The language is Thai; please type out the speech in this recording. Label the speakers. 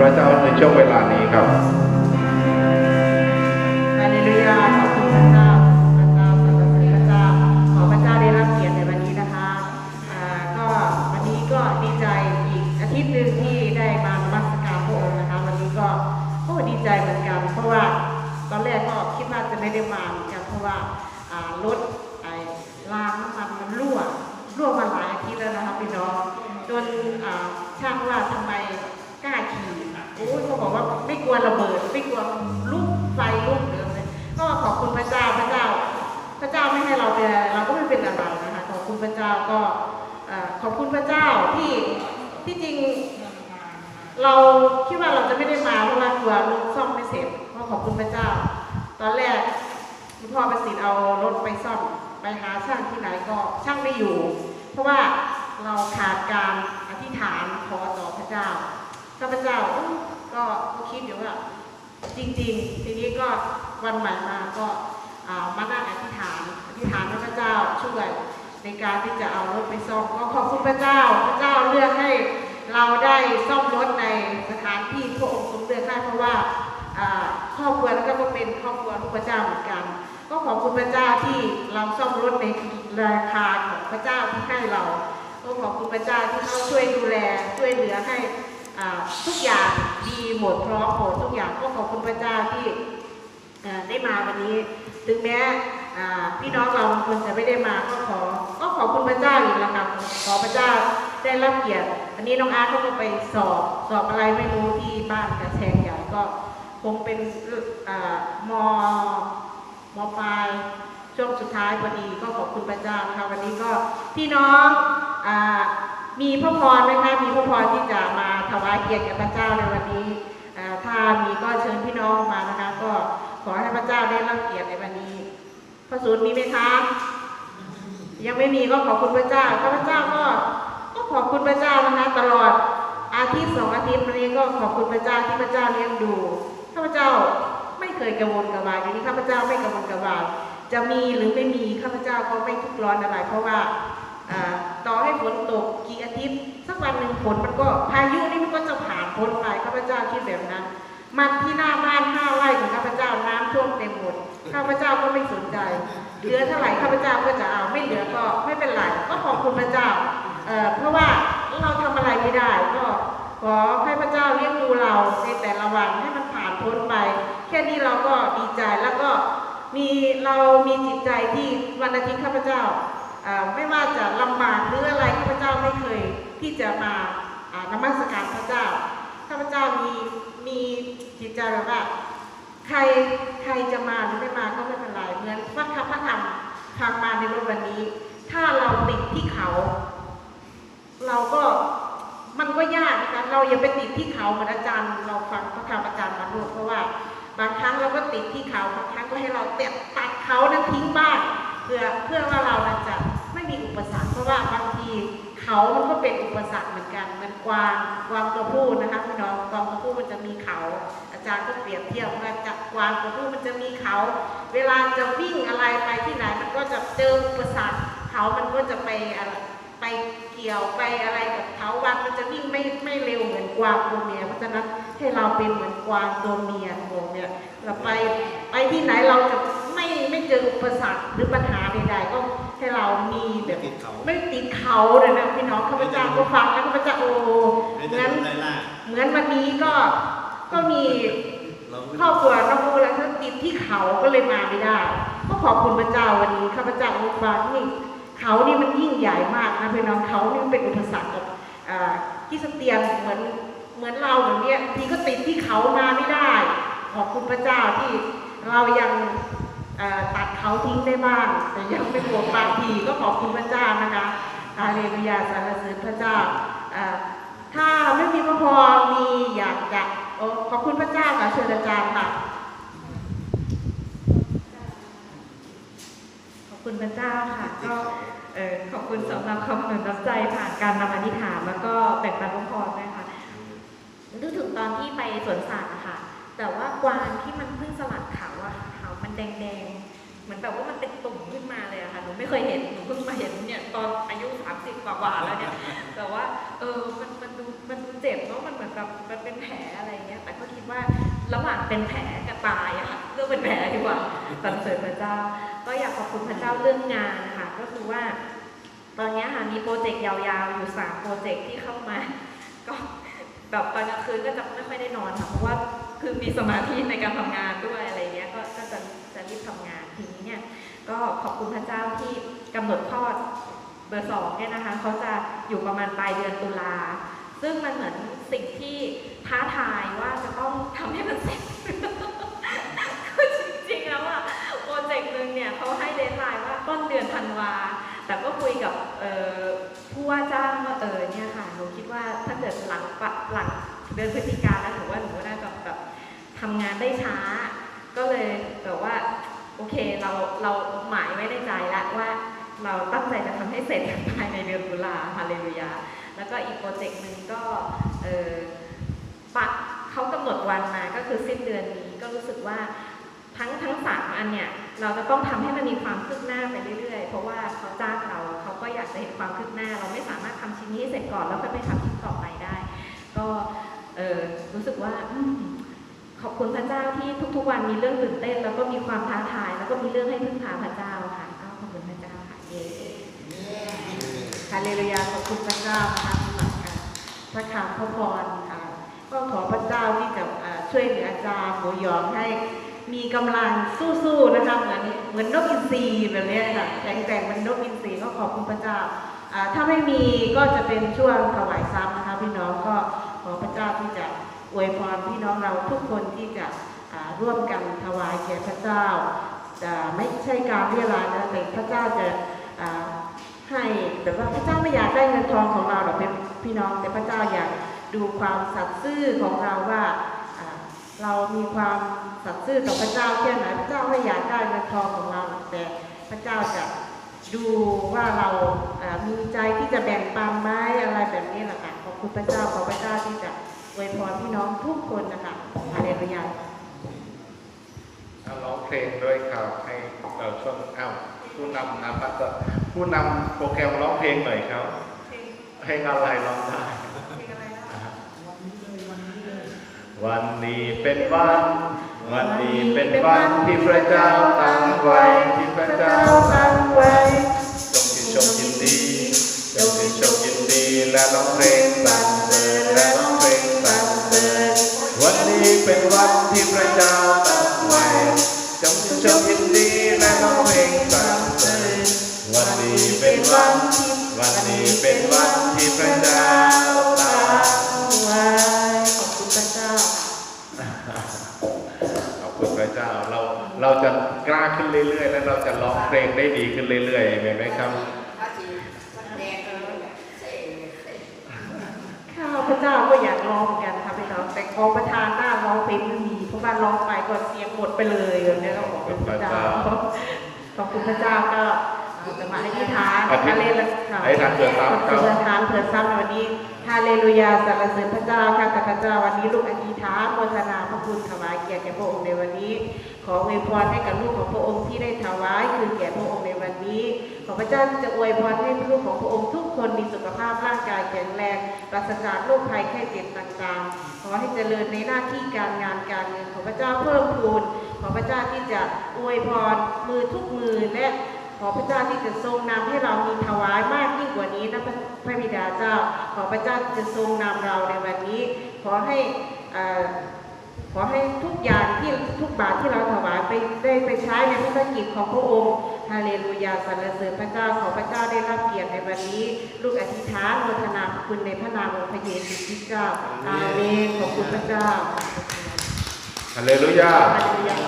Speaker 1: พระเจ้าในช่วงเวลานี้ครับ
Speaker 2: ฮาเลลูยาขอบคุณพระเจ้าพระเจ้าสรรเสริญพระเจ้า ขอพระเจ้าได้รับเกียรติในวันนี้นะคะอ่าก็วันนี้ก็ดีใจอีกอาทิตย์หนึ่งที่ได้มานมัสการพระองค์นะคะ วันนี้ก็โอ้ดีใจเหมือนกัน เพราะว่าตอนแรกก็คิดว่าจะไม่ได้มาเหมือนกันเพราะว่ารถไอ้รางน้ำมันมันรั่วรั่วมาหลายอาทิตย์แล้วนะคะพี่น้องจนอ่าช่างว่าทำไมกล้าขี่ โอ้ยเขาบอกว่าไม่กลัวระเบิด ไม่กลัวลุกไฟลุกเหลืองเลยก็ขอบคุณพระเจ้าพระเจ้า พระเจ้าไม่ให้เราเป็นอะไรเราก็ไม่เป็นอะไรนะคะขอบคุณพระเจ้าก็ขอบคุณพระเจ้าที่ที่จริง เราคิดว่าเราจะไม่ได้มาเพราะว่ากลัวรถซ่อมไม่เสร็จก็ขอบคุณพระเจ้า ตอนแรกคุณพ่อประสิทธิ์เอารถไปซ่อมไปหาช่างที่ไหนก็ช่างไม่อยู่ เพราะว่าเราขาดการอธิษฐานขอต่อพระเจ้าข้าพเจ้า ก็ก็คิดอยู่ว่าจริง ๆ ทีนี้ก็วันใหม่มาก็อ่ามานั่งอธิษฐานอธิษฐานพระเจ้าช่วยในการที่จะเอารถไปซ่อมก็ขอบคุณพระเจ้า พระเจ้าเลือกให้เราได้ซ่อมรถในสถานที่พระองค์ทรงเลือกให้เพราะว่าครอบครัวแล้วก็เป็นครอบครัวพระเจ้าเหมือนกัน ก็ขอบคุณพระเจ้าที่เราซ่อมรถในราคาของพระเจ้าที่ให้เรา ก็ขอบคุณพระเจ้าที่เขาช่วยดูแลช่วยเหลือให้ ทุกอย่างดีหมดพร้อมหมดทุกอย่างก็ขอบคุณพระเจ้าที่ได้มาวันนี้ ถึงแม้พี่น้องเราบางคนจะไม่ได้มาก็ขอ ก็ขอบคุณพระเจ้าอีกล้วครับขอพระเจ้าได้รับเกียรติอันนี้น้องอาร์ตเขาก็ไปสอบสอบอะไรไม่รู้ที่บ้านกระแชงใหญ่ก็คงเป็นอ่ามมปลายช่วงสุดท้ายพอดีก็ขอบคุณพระเจ้านะคะวันนี้ก็พี่น้องอมีพระพรนะคะมีพระพรที่จะมา ถวายเกียรติแก่พระเจ้าในวันนี้ถ้ามีก็เชิญพี่น้องมานะคะ ก็ขอให้พระเจ้าได้รับเกียรติในวันนี้ พระสูตรมีไหมคะยังไม่มีก็ขอบคุณพระเจ้าข้าพเจ้าก็ก็ขอบคุณพระเจ้านะคะตลอดอาทิตย์สองอาทิตย์วันนี้ก็ขอบคุณพระเจ้าที่พระเจ้าเลี้ยงดูข้าพเจ้าไม่เคยกังวลกระวายอย่างนี้ข้าพเจ้าไม่กังวลกระวายจะมีหรือไม่มีข้าพเจ้าก็ไม่ทุกข์ร้อนอะไร เพราะว่าอ่า ต่อให้ฝนตกกี่อาทิตย์สักวันหนึ่งฝนมันก็พายุนี่มันก็จะผ่านพ้นไปข้าพเจ้าคิดแบบนั้น มันที่หน้าบ้านห้าไร่ของข้าพเจ้าน้ำท่วมเต็มหมดข้าพเจ้าก็ไม่สนใจเหลือเท่าไหร่ข้าพเจ้าก็จะเอาไม่เหลือก็ไม่เป็นไรก็ขอบคุณพระเจ้าเอ่อเพราะว่าเราทำอะไรไม่ได้ก็ขอให้พระเจ้าเลี้ยงดูเราในแต่ละวันให้มันผ่านพ้นไป แค่นี้เราก็ดีใจแล้วก็มีเรามีจิตใจที่วันอาทิตย์ข้าพเจ้า ไม่ว่าจะลำบากหรืออะไรข้าพเจ้าไม่เคยที่จะมานมัสการพระเจ้าข้าพเจ้ามีมีจิตใจแบบว่า ใครใครจะมาหรือไม่มาก็ไม่เป็นไรเหมือนพระคำพระธรรมทางมาในวันนี้ ถ้าเราติดที่เขา เราก็มันก็ยากนะคะเราอย่าไปติดที่เขาเหมือนอาจารย์ เราฟังพระธรรมอาจารย์มาดูเพราะว่า บางครั้งเราก็ติดที่เขาบางครั้งก็ให้เราเตะตัดเขานั้นทิ้งบ้างเพื่อเพื่อว่าเรานั้นจะ อุปสรรค เพราะว่าบางทีเขามันก็เป็นอุปสรรคเหมือนกันมันกวางกวางตัวผู้นะคะพี่น้องกวางตัวผู้มันจะมีเขา อาจารย์ก็เปรียบเทียบว่าจะกวางตัวผู้มันจะมีเขา เวลาจะวิ่งอะไรไปที่ไหนมันก็จะเจออุปสรรคเขามันก็จะไปอะไรไปเกี่ยวไปอะไรกับเขาวันมันจะวิ่งไม่ไม่เร็วเหมือนกวางตัวเมียเพราะฉะนั้นให้เราเป็นเหมือนกวางตัวเมียตัวเนี่ยเราไปไปที่ไหนเราจะ ไม่ไม่เจออุปสรรคหรือปัญหาใดๆก็ให้เรามีแบบ
Speaker 3: ไม่ติดเขา
Speaker 2: ไม่ติดเขาเลยนะพี่น้องข้าพเจ้าก็ฟังแล้วข้าพเจ้าโอ้
Speaker 3: ไม่
Speaker 2: เหมื
Speaker 3: ได้
Speaker 2: อน
Speaker 3: โดนไล่ล่า
Speaker 2: เหมือนวันนี้ก็ก็มี
Speaker 3: เราไม่
Speaker 2: ครอบครัวน้องมูแล้วท่านติดที่เขาก็เลยมาไม่ได้ ก็ขอบคุณพระเจ้าวันนี้ข้าพเจ้ารู้ฟังนี่เขานี่มันยิ่งใหญ่มากนะพี่น้องเขานี่มันเป็นอุปสรรคกับอ่าที่สเตียนเหมือนเหมือนเราอย่างเนี้ยทีก็ติดที่เขามาไม่ได้ ขอบคุณพระเจ้าที่เรายังอ่า ตัดเขาทิ้งได้บ้าง แต่ยังไม่ปวดบางทีก็ขอบคุณพระเจ้านะคะอาเลลูยาสรรเสริญพระเจ้าถ้าไม่มีพระพรมีอยากจะโอ้ขอบคุณพระเจ้าค่ะเชิญอาจารย์ค่ะ
Speaker 4: ขอบคุณพระเจ้าค่ะก็ขอบคุณสำหรับคำหนุนน้ำใจผ่านการนำอธิษฐานแล้วก็แบ่งปันพระพรนะคะนึกถึงตอนที่ไปสวนสัตว์อะค่ะแต่ว่ากวางที่มันเพิ่งสลัด ดงๆ เหมือนแบบว่ามันเป็นตุ่มขึ้นมาเลยอะค่ะ หนูไม่เคยเห็น หนูเพิ่งมาเห็นเนี่ยตอนอายุ 30 กว่าๆแล้วเนี่ย แต่ว่าเออ มันมันดูมันดูเจ็บเนาะ มันเหมือนกับมันเป็นแผลอะไรเงี้ย แต่ก็คิดว่าระหว่างเป็นแผลกับตายอะค่ะเลือกเป็นแผลดีกว่าสรรเสริญพระเจ้า ก็อยากขอบคุณพระเจ้าเรื่องงานนะคะก็คือว่า ตอนเนี้ยค่ะมีโปรเจกต์ยาวๆ อยู่สามโปรเจกต์ที่เข้ามา ก็แบบตอนกลางคืนก็จะไม่ค่อยได้นอนค่ะเพราะว่าคือมีสมาธิในการทำงานด้วยอะไรเงี้ยก็ก็จะ จะรีบทำงานทีนี้เนี่ยก็ขอบคุณพระเจ้าที่กำหนดคลอดเบอร์สองเนี่ยนะคะเขาจะอยู่ประมาณปลายเดือนตุลาซึ่งมันเหมือนสิ่งที่ท้าทายว่าจะต้องทำให้มันเสร็จคือจริงๆแล้วอะโปรเจกต์หนึ่งเนี่ยเขาให้เดทไลน์ว่าต้นเดือนธันวาแต่ก็คุยกับผู้ว่าจ้างว่าเออเนี่ยค่ะหนูคิดว่าถ้าเกิดหลังหลังเดือนพฤศจิกาแล้วหนูว่าหนูน่าจะแบบทำงานได้ช้า ก็เลยแบบว่า โอเค เราหมายไว้ในใจแล้วว่าเราตั้งใจจะทำให้เสร็จภายในเดือนตุลาฮาเลลูยา แล้วก็อีกโปรเจกต์หนึ่งก็เออปะเขากำหนดวันมาก็คือสิ้นเดือนนี้ก็รู้สึกว่าทั้งทั้งสามอันเนี่ยเราจะต้องทำให้มันมีความคืบหน้าไปเรื่อยๆ เพราะว่าเขาจ้างเราเขาก็อยากจะเห็นความคืบหน้า เราไม่สามารถทำชิ้นนี้เสร็จก่อนแล้วก็ไปทำชิ้นต่อไปได้ ก็เออรู้สึกว่า ขอบคุณพระเจ้าที่ทุกๆ วันมีเรื่องตื่นเต้น แล้วก็มีความท้าทาย แล้วก็มีเรื่องให้พึ่งพาพระเจ้าค่ะขอบคุณพระเจ้าค่ะเย้
Speaker 2: ฮาเลลูยาขอบคุณพระเจ้านะคะสำหรับการพระคำพระพรค่ะ ก็ขอพระเจ้าที่จะช่วยเหลืออาจารย์หมูหยองให้มีกำลังสู้ๆนะคะเหมือนเหมือนนกอินทรีแบบนี้ค่ะแข็งแกร่งเหมือนนกอินทรีก็ขอบคุณพระเจ้าอ่าถ้าไม่มีก็จะเป็นช่วงถวายซ้ำนะคะพี่น้องก็ขอพระเจ้าที่จะ อวยพรพี่น้องเราทุกคนที่จะร่วมกันถวายแก่พระเจ้าไม่ใช่การเรียรานะแต่พระเจ้าจะให้แบบว่าพระเจ้าไม่อยากได้เงินทองของเราหรอกเป็นพี่น้องแต่พระเจ้าอยากดูความสัตย์ซื่อของเราว่าเรามีความสัตย์ซื่อต่อพระเจ้าแค่ไหนพระเจ้าไม่อยากได้เงินทองของเราแต่พระเจ้าจะดูว่าเราอ่ามีใจที่จะแบ่งปันไหมอะไรแบบนี้แหละค่ะขอบคุณพระเจ้าขอพระเจ้าที่จะ อวยพรพี่น้องทุกคนนะคะฮาเลลูยา
Speaker 1: เอาร้องเพลงด้วยครับให้เราช่วงอ้าวผู้นำนะครับก็ผู้นำโปรแกรมร้องเพลงหน่อยครับเพลงอะไรร้องได้วันนี้เป็นวัน วันนี้เป็นวันที่พระเจ้าตั้งไว้ที่พระเจ้าตั้งไว้จงชื่นชมยินดีจงชื่นชมยินดีและร้องเพลงสรร จงยินดีและร้องเพลงสรรเสริญวันนี้เป็นวันวันนี้เป็นวันที่พระเจ้าตั้ง
Speaker 2: ไว้ขอบคุณพระเจ้า
Speaker 1: ขอบคุณพระเจ้าเราเราจะกล้าขึ้นเรื่อย ๆ และเราจะร้องเพลงได้ดีขึ้นเรื่อยๆเห็นไหมครับ
Speaker 2: ข้าพระเจ้าก็อยากร้องเหมือนกันค่ะพี่น้องแต่ขอประทานหน้าร้องเพลง ไม่มีเพราะว่าร้องไปก็เสียงหมดไปเลยอย่างนี้ก็ขอบคุณพระเจ้าขอบคุณพระเจ้าก็จะมาอธิษฐาน
Speaker 1: อธิษฐาน
Speaker 2: ฮาเลลูยา
Speaker 1: อธิษฐานเผื่อทรัพย์ครับ
Speaker 2: อธิษฐานเผื่อทรัพย์ในวันนี้ฮาเลลูยาสรรเสริญพระเจ้าค่ะข้าพเจ้าวันนี้ลูกอธิษฐานโมทนาพระคุณถวายเกียรติแก่พระองค์ในวันนี้ ขออวยพรให้กับลูกของพระองค์ที่ได้ถวายคืนแก่พระองค์ในวันนี้ ขอพระเจ้าที่จะอวยพรให้ลูกของพระองค์ทุกคนมีสุขภาพร่างกายแข็งแรงปราศจากโรคภัยแค่เจ็บต่างๆข อให้เจริญในหน้าที่การงานการเงินขอพระเจ้าเพิ่มพูนขอพระเจ้าที่จะอวยพรมือทุกมือและขอพระเจ้าที่จะทรงนำให้เรามีถวายมากยิ่งกว่านี้นะพระบิดาเจ้า ขอพระเจ้าจะทรงนำเราในวันนี้ ขอให้อ่ขอให้ทุกอย่างที่ทุกบาทที่เราถวายไปได้ไปใช้ในพระรกิจของพระองค์ ฮาเลลูยาสรรเสริญพระเจ้าขอพระเจ้าได้รับเกียรติในวันนี้ ลูกอธิษฐานโมทนาขอบคุณในพระนามของพระเยซูคริสต์เจ้าอาเมนขอบคุณพระเจ้า
Speaker 1: ฮาเลลูยา
Speaker 2: ฮาเลลูยา